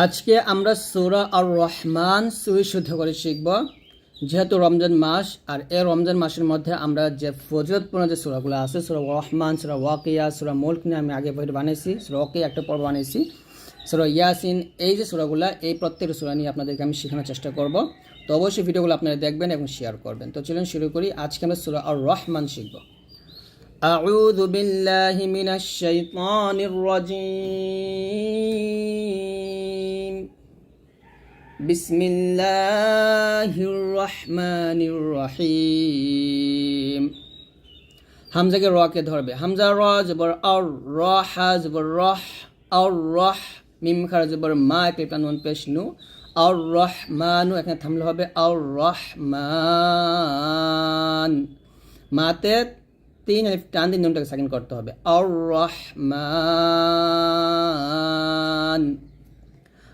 আজকে আমরা সূরা আর রহমান সুই শুদ্ধ করে শিখব, যেহেতু রমজান মাস, আর এই রমজান মাসের মধ্যে আমরা যে ফজরতপূর্ণ যে সুরাগুলো আছে, সুরা রহমান, সুরা ওয়াকিয়া, সুরা মুল্ক নিয়ে আমি আগে বইটা বানিয়েছি, সুরা ওয়াকিয়া একটা পর্ব বানিয়েছি, সুরা ইয়াসিন, এই যে সুরাগুলো, এই প্রত্যেকটা সুরা নিয়ে আপনাদেরকে আমি শেখানোর চেষ্টা করব। তো অবশ্যই ভিডিওগুলো আপনারা দেখবেন এবং শেয়ার করবেন। তো চলুন শুরু করি, আজকে আমরা সুরা আর রহমান শিখব। أعوذ بالله من الشيطان الرجيم بسم الله الرحمن الرحيم হামজাকে রকে ধরবে হামজা র জবর আর র হা জবর রহ আর রহ মিম খারা জবর মা পেপা নুন পেশ নু আর রহমানু এখানে থামলে হবে আর রহমান মাতে তিন আলিফ টান দিন নুনটাকে সেকেন্ড করতে হবে। আর রহমান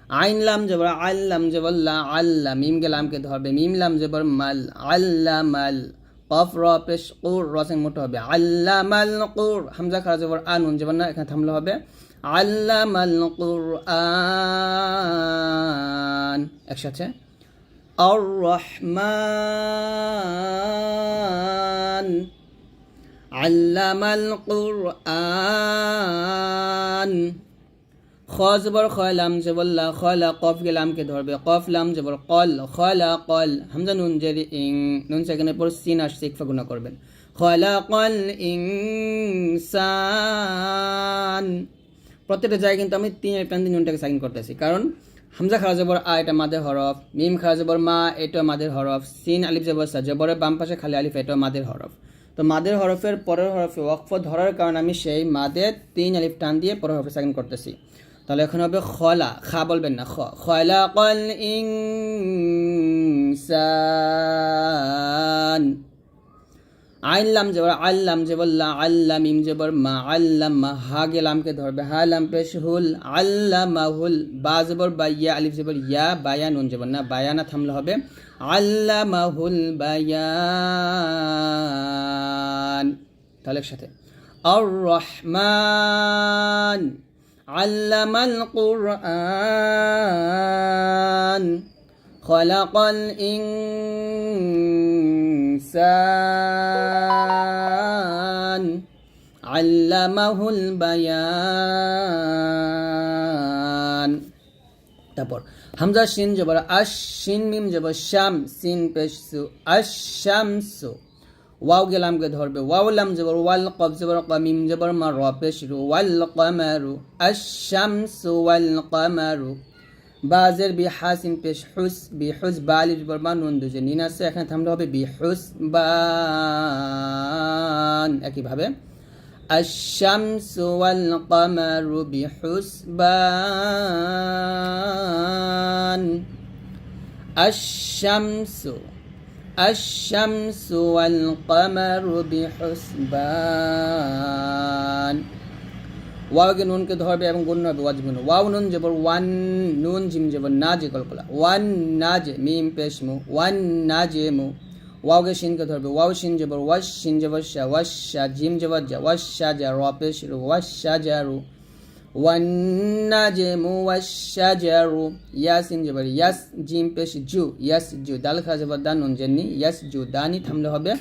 আইন লাম জবর আল্লাম জবর, লা আল্লাহ মিম কে লামকে ধরবে মিম লাম জবর, মাল। আল্লাহ মাল। কফ র, পেশ কুর রসেন মোটো হবে। আল্লাহ মাল কুর। হামজা খারা জবর আনুন জবর না, এখানে থামলে হবে। আল্লাহ মাল কুর আন। একসাথে। আর রহমান আল্লামাল কুরআন। খজবর খলাম জবল্লা খলা কফ গেলামকে ধরবে। কফ, লাম জবর কল খলা কল। হামজা নুন জেরি ইং, নুন সেখানে পর সিন আসছে, ইকফা গুণা করবেন। খলা কল ইংসান প্রত্যেকটা জায়গায় কিন্তু আমি তিন টান তিন নুনটাকে সাইন করতেছি। কারণ হামজা খারা জবর আ, এটা মাদের হরফ। মিম খারা জবর মা এটা মাদের হরফ। সিন, আলিফ জবর সা জবরের বাম পাশে খালি আলিফ এটা মাদের হরফ। তো মাদের হরফের পরের হরফে ওয়াকফ ধরার কারণে আমি সেই মাদের তিন আলিফ টান দিয়ে পরের হরফে সেকেন্ড করতেছি। তাহলে এখন হবে খলা, খা বলবেন না খলা কল ইনসান। আইলাম জবর আল্লাম জবর লা আল্লাম ইম জবর মা আল্লাম মা হা গেলামকে ধরবে, হা লাম পেশ হুল আল্লামাহুল বা জবর বা ইয়া আলিফ জবর ইয়া, বায়া, নুন জবর না, বায়া না থামলে হবে। আল্লামাহুল বায়ান। তাহলে একসাথে। আর রহমান আল্লামাল কোরআন। খলাকল ইনসান। আল্লামাহুল বায়ান। তারপর হামজা শিন জবর আশ শিন মিম জবর শাম সিন পেশ সু আশামসু ওয়াও গেলামকে ধরবে ওয়াও লাম জবর ওয়াল কব জবর কমিম জবর মা র পেশ রু ওয়াল কমারু আশামসু ওয়াল কমারু বাজের বি হাসিন পেশ হুস বি হুস বালির বরবান নুন দুজে নিন আছে এখানে থামলে হবে বি হুস বান একইভাবে الشمس والقمر بحسبان الشمس الشمس والقمر بحسبان ওয়াওকে নুনকে ধরবে এবং গুণ হবে ওয়াজ গুণ ওয়াও নুন জবর ওয়ান নুন জিম জবর না যে কলকলা ওয়ান না যে মিম পেশ মু ওয়ান না যে মু ওয়াওকে শিনকে ধরবে ওয়াও শিন জবর ওয়াশ শিন জবর শাহ ওয়াশ শাহ জিম জবর যা ওয়াশ শাহ যা র পেশ রু ওয়াশ শাহ যা রু ওয়ান না যে মু ওয়াশ শাহ যা রু ইয়াসিন জবর ইয়াস জিম পেশ জু ইয়াস জু দাল খা জবর দা নুন জেননি ইয়াস জু দানি থামলে হবে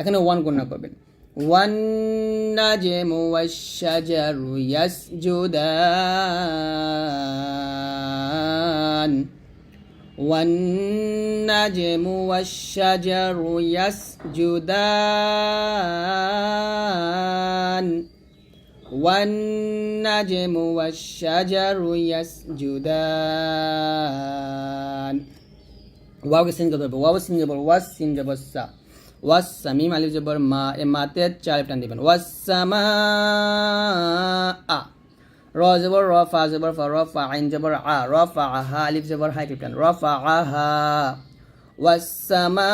এখানে ওয়ান গণনা করবেন والنجم والشجر يسجدان والنجم والشجر يسجدان والنجم والشجر يسجدان واو سين جبر واو سين جبر واس سين جبر سا ওয়াসা মিম আলিফ জবর মা এ মাতে চার টান দিবেন ওয়াসামা আ র জবর র ফা জবর ফা র ফা আইন জবর আ র ফা আহা আলিফ জবর হাই টিপটান র ফা আহা ওয়াসামা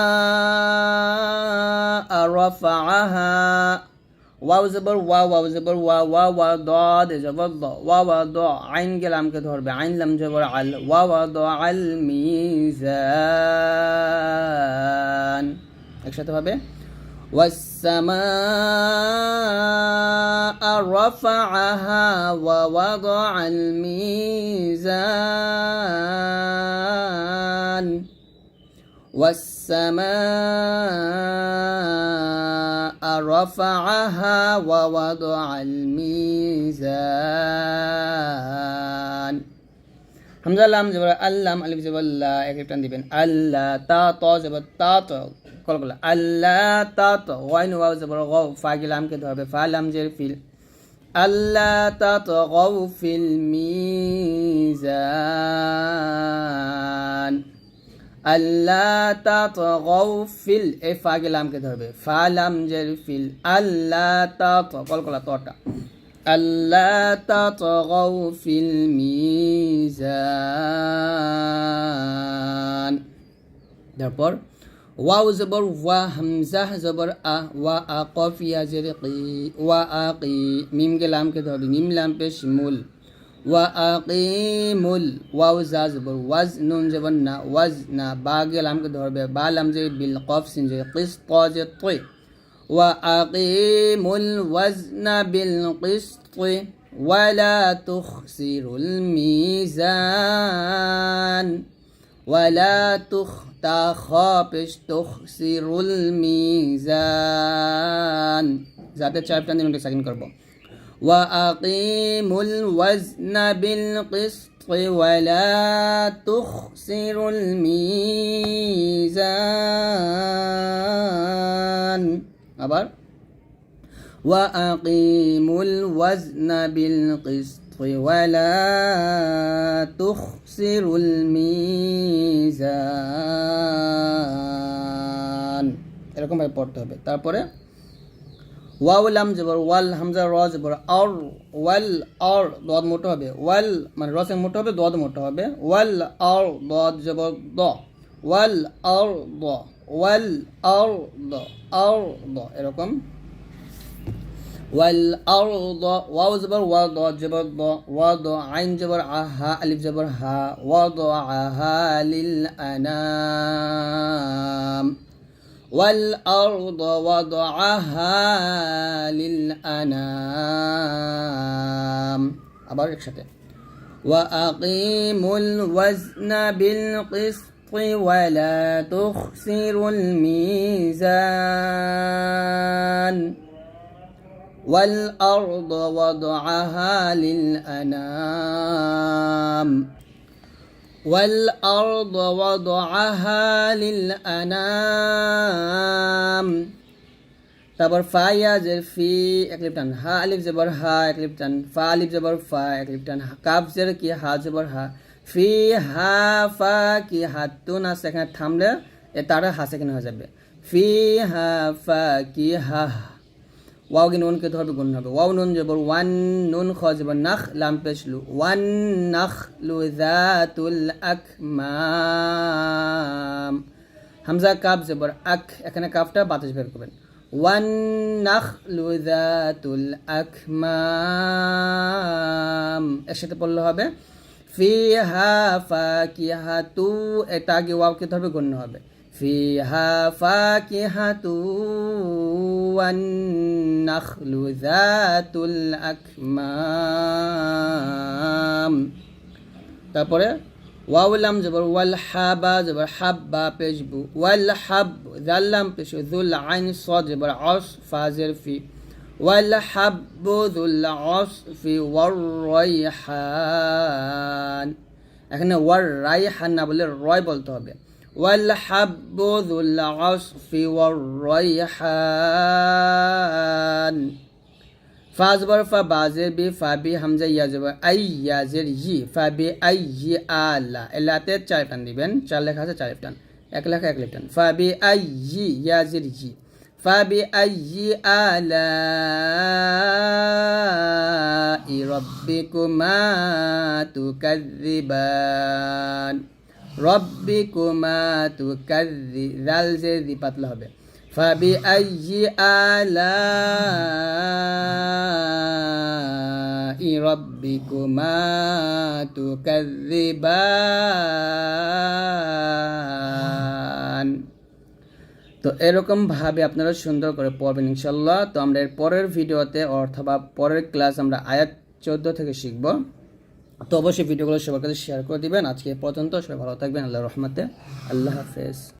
র ফা আহা ওয়াও জবর ওয়া ওয়াও জবর ওয়া ওয়া ওয়া দ দে জবর দ ওয়া ওয়া দ আইন গেলামকে ধরবে আইন লাম জবর আল ওয়া ওয়া দ আল মিজান একসাথে হবে والسماء رفعها ووضع الميزان والسماء رفعها ووضع الميزان হামজা লাম জবর আল্লাম আলিফ জবর লা এক টান দিবেন আল্লাহ তা ত জবর তা ত কলকলা আল্লাহ তা ত ওয়াইন ওয়াও জবর গও ফা গিলামকে ধরবে ফা লাম জের ফিল আল্লাহ তা ত গও ফিল মিজান আল্লাহ তা ত গও ফিল এ ফা গিলামকে ধরবে ফা লাম জের ফিল আল্লাহ তা ত কলকলা তটা ألا تطغوا في الميزان তারপর واو زبر و همزه زبر ا و ا قاف یا زیر قی وا اقی میم گلام که داره لام پیش مول وا اقیم ال واو زا زبر وز نون زبر نا وز نا با گلام که داره با لام زیر بال قاف سین زیر قسط قاز طی وا اقیم الوزن بالقسط ولا تخسر الميزان ولا تختخابش تخسروا الميزان যাতে চারটা দিন সেকেন্ড করব وأقيموا الوزن بالقسط ولا تخسروا الميزان আবার وأقيموا الوزن بالقسط ولا تخسروا الميزان এরকম ভাবে পড়তে হবে তারপরে ওয়াও লাম জবর ওয়াল হামজা র জবর আর ওয়াল আর দদ মোটো হবে ওয়াল মানে রসে মোটো হবে দদ মোটো হবে ওয়াল আর দদ জবর দ ওয়াল আর দ ওয়াল আর দ আর দ এরকম والأرض واو زبر وضع جبر ضع وضع عين جبر عها ألف جبر ها وضعها للأنام. والأرض وضعها للأنام. أبارك شتي وأقيموا الوزن بالقسط ولا تخسروا الميزان. والأرض وضعها للأنام والأرض وضعها للأنام তারপর ফা ইয়াজের ফি একলিপটান হা আলিফ জবর হা একলিপটান ফা আলিফ জবর ফা একলিপটান কাফ জের কি হা জবর হা ফি হা ফা কি হাতুন আছে এখানে থামলে এ তার হা সেখানে হয়ে যাবে ফি হা ফা কি হা ওয়াও কি নুনকে ধরবে গুণ হবে। ওয়াও নুন জবর, ওয়ান নুন খ জবর, নাখ লাম পেশলু ওয়ান নাখ লু জাতুল আকমাম। হামজা কাপ জবর আক এখানে কাপটা বাতাস বের করবেন। ওয়ান নাখ লু জাতুল আকমাম। একসাথে পড়লে হবে। ফি হা ফিহা ফাকিহাতু, এটা আগে ওয়াওকে ধরবে গণ্য হবে। فيها فاكهة والنخل ذات الأكمام তারপরে ওয়াউলাম জবর ওয়াল হাবা জবর হাব্বা পেশবু ওয়াল হাব জাল্লাম পেশ যুল আইন সদ জবর অস ফাজের ফি ওয়াল হাব্বু যুল অস ফি ওয়ার রাইহান এখানে ওয়ার রাইহান না বলে রয় বলতে হবে والحب ذو العصف والريحان ফাজবর ফা বাজের বি ফা বি হামজা ইয়াজবর আই ইয়াজের ই ফা বি আই ই আলা এলাতে চার টান দিবেন চার লেখা আছে চার টান এক লেখা এক টান ফা বি আই ই ইয়াজের ই ফা বি আই ই আলা রব্বিকুমা তুকাযিবান রব্বিকুমা তুকাযি জাল যে দি পাতলা হবে। ফাবি আইয়ি আলা ই রব্বিকুমা তুকাযিবান তো এরকমভাবে আপনারা সুন্দর করে পড়বেন ইনশাল্লাহ তো আমরা এর পরের ভিডিওতে অথবা পরের ক্লাস আমরা আয়াত চোদ্দ থেকে শিখব। তো অবশ্যই ভিডিওগুলো সবার কাছে শেয়ার করে দিবেন। আজকে পর্যন্ত, সবাই ভালো থাকবেন আল্লাহ রহমতে। আল্লাহ হাফেজ।